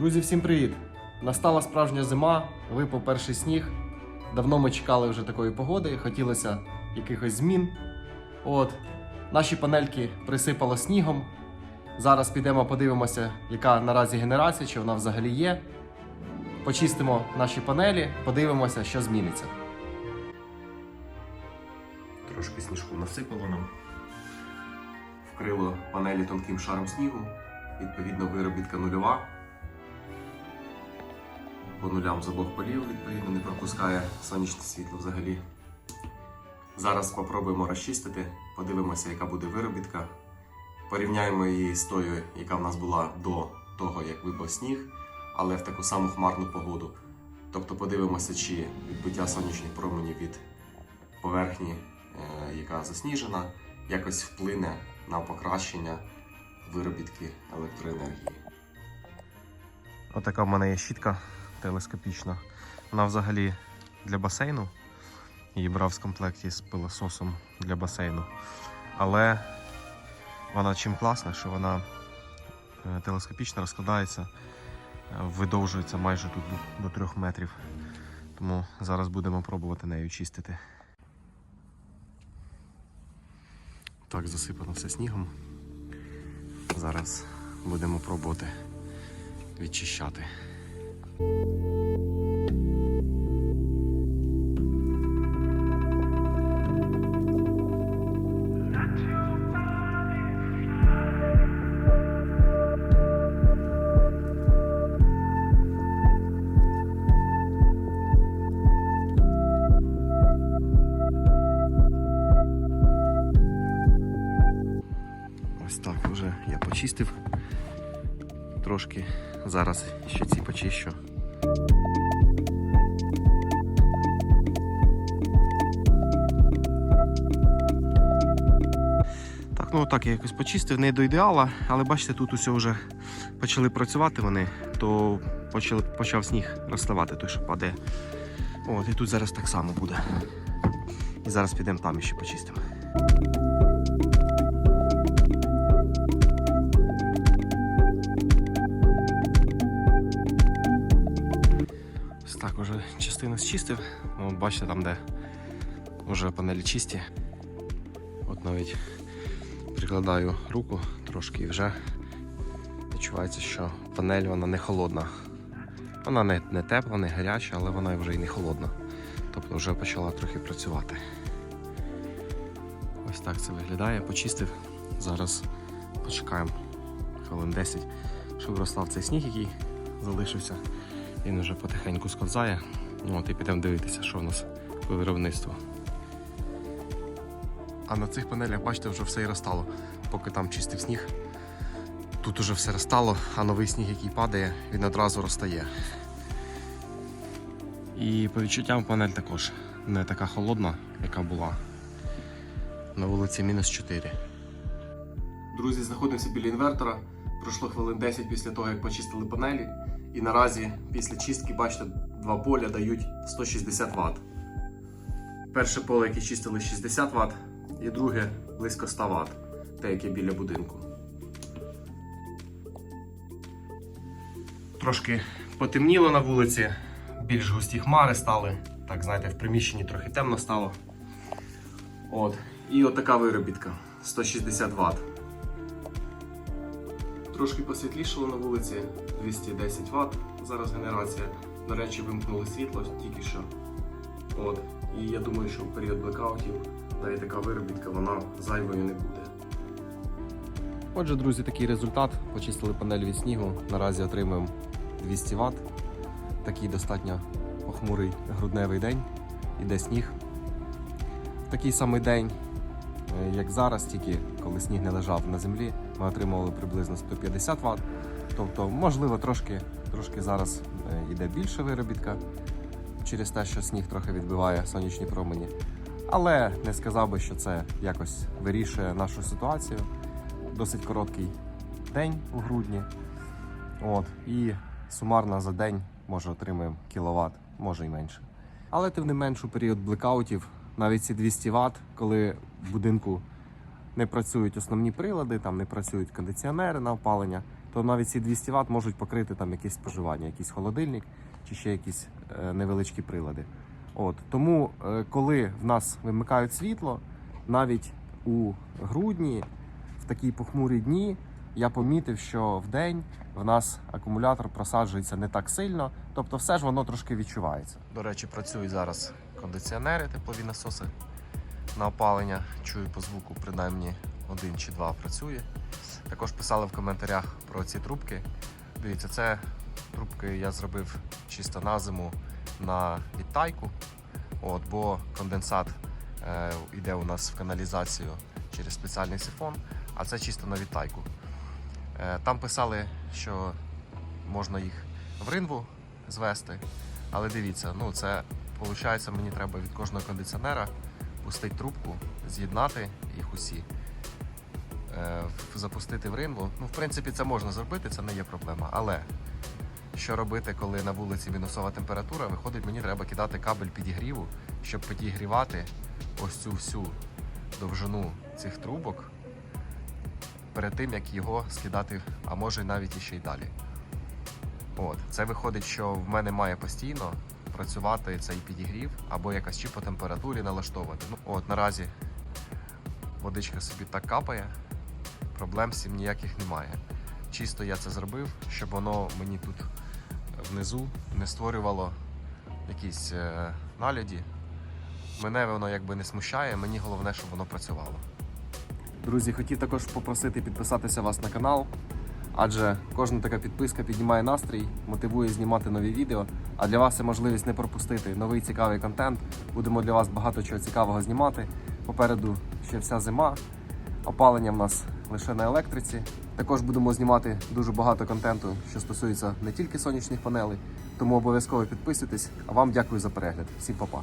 Друзі, всім привіт! Настала справжня зима, випав перший сніг. Давно ми чекали вже такої погоди, хотілося якихось змін. От, наші панельки присипало снігом. Зараз підемо подивимося, яка наразі генерація, чи вона взагалі є. Почистимо наші панелі, подивимося, що зміниться. Трошки сніжку насипало нам. Вкрило панелі тонким шаром снігу. Відповідно, виробітка нульова. По нулям з обох полів, відповідно, не пропускає сонячне світло взагалі. Зараз спробуємо розчистити, подивимося, яка буде виробітка. Порівняємо її з тою, яка в нас була до того, як випав сніг, але в таку саму хмарну погоду. Тобто подивимося, чи відбиття сонячних променів від поверхні, е, яка засніжена, якось вплине на покращення виробітки електроенергії. Отака в мене є щітка телескопічна. Вона взагалі для басейну. Її брав з комплекті з пилососом для басейну. Але вона чим класна, що вона е, телескопічно розкладається, е, видовжується майже тут до 3 метрів. Тому зараз будемо пробувати нею чистити. Так, засипано все снігом. Зараз будемо пробувати відчищати. Почистив трошки. Зараз ще ці почищу. Так, ну так я якось почистив, не до ідеала, але бачите, тут усе вже почали працювати вони, то почали, почав сніг розставати, той, що падає. От, і тут зараз так само буде. І зараз підемо там і ще почистимо. Так уже частину зчистив. Ну, от бачите, там, де вже панелі чисті. От навіть прикладаю руку трошки і вже відчувається, що панель вона не холодна. Вона не, не тепла, не гаряча, але вона вже і не холодна. Тобто вже почала трохи працювати. Ось так це виглядає. Почистив. Зараз почекаємо хвилин 10, щоб розстав цей сніг, який залишився. Він вже потихеньку сковзає. Ну, от і підемо дивитися, що у нас по виробництву. А на цих панелях, бачите, вже все і розстало. Поки там чистив сніг. Тут уже все розстало, а новий сніг, який падає, він одразу розтає. І по відчуттям панель також не така холодна, яка була. На вулиці мінус 4. Друзі, знаходимося біля інвертора. Пройшло хвилин 10 після того, як почистили панелі. І наразі після чистки, бачите, два поля дають 160 Вт. Перше поле, яке чистили 60 Вт, і друге близько 100 Вт, те, яке біля будинку. Трошки потемніло на вулиці, більш густі хмари стали. Так, знаєте, в приміщенні трохи темно стало. От. І от така виробітка 160 Вт. Трошки посвітлішало на вулиці 210 Вт. Зараз генерація. До речі, вимкнули світло тільки що. От. І я думаю, що в період блекаутів та і така виробітка вона зайвою не буде. Отже, друзі, такий результат. Почистили панель від снігу. Наразі отримуємо 200 Вт. Такий достатньо похмурий грудневий день. Іде сніг. Такий самий день, як зараз, тільки коли сніг не лежав на землі, ми отримували приблизно 150 Вт. Тобто, можливо, трошки, трошки зараз е, йде більше виробітка через те, що сніг трохи відбиває сонячні промені. Але не сказав би, що це якось вирішує нашу ситуацію. Досить короткий день у грудні. От, і сумарно за день може отримаємо кіловат, може і менше. Але тим не менш у період блекаутів навіть ці 200 Вт, коли в будинку не працюють основні прилади, там не працюють кондиціонери на опалення, то навіть ці 200 Вт можуть покрити там якесь споживання, якийсь холодильник чи ще якісь е, невеличкі прилади. От тому, е, коли в нас вимикають світло, навіть у грудні, в такі похмурі дні, я помітив, що в день в нас акумулятор просаджується не так сильно, тобто все ж воно трошки відчувається. До речі, працюють зараз кондиціонери, теплові насоси на опалення. Чую по звуку, принаймні один чи два працює. Також писали в коментарях про ці трубки. Дивіться, це трубки я зробив чисто на зиму на відтайку. От, бо конденсат е, йде у нас в каналізацію через спеціальний сифон, а це чисто на відтайку. Е, там писали, що можна їх в ринву звести, але дивіться, ну це виходить, мені треба від кожного кондиціонера пустити трубку, з'єднати їх усі, е, запустити в ринву. Ну, в принципі, це можна зробити, це не є проблема. Але що робити, коли на вулиці мінусова температура? Виходить, мені треба кидати кабель підігріву, щоб підігрівати ось цю всю довжину цих трубок перед тим, як його скидати, а може навіть іще й далі. От, це виходить, що в мене має постійно працювати цей підігрів або якась чи по температурі налаштовувати. Ну, от наразі водичка собі так капає, проблем з цим ніяких немає. Чисто я це зробив, щоб воно мені тут внизу не створювало якісь е, налюді. Мене воно якби не смущає, мені головне, щоб воно працювало. Друзі, хотів також попросити підписатися вас на канал, адже кожна така підписка піднімає настрій, мотивує знімати нові відео. А для вас це можливість не пропустити новий цікавий контент. Будемо для вас багато чого цікавого знімати. Попереду ще вся зима. Опалення в нас лише на електриці. Також будемо знімати дуже багато контенту, що стосується не тільки сонячних панелей. Тому обов'язково підписуйтесь. А вам дякую за перегляд. Всім па-па.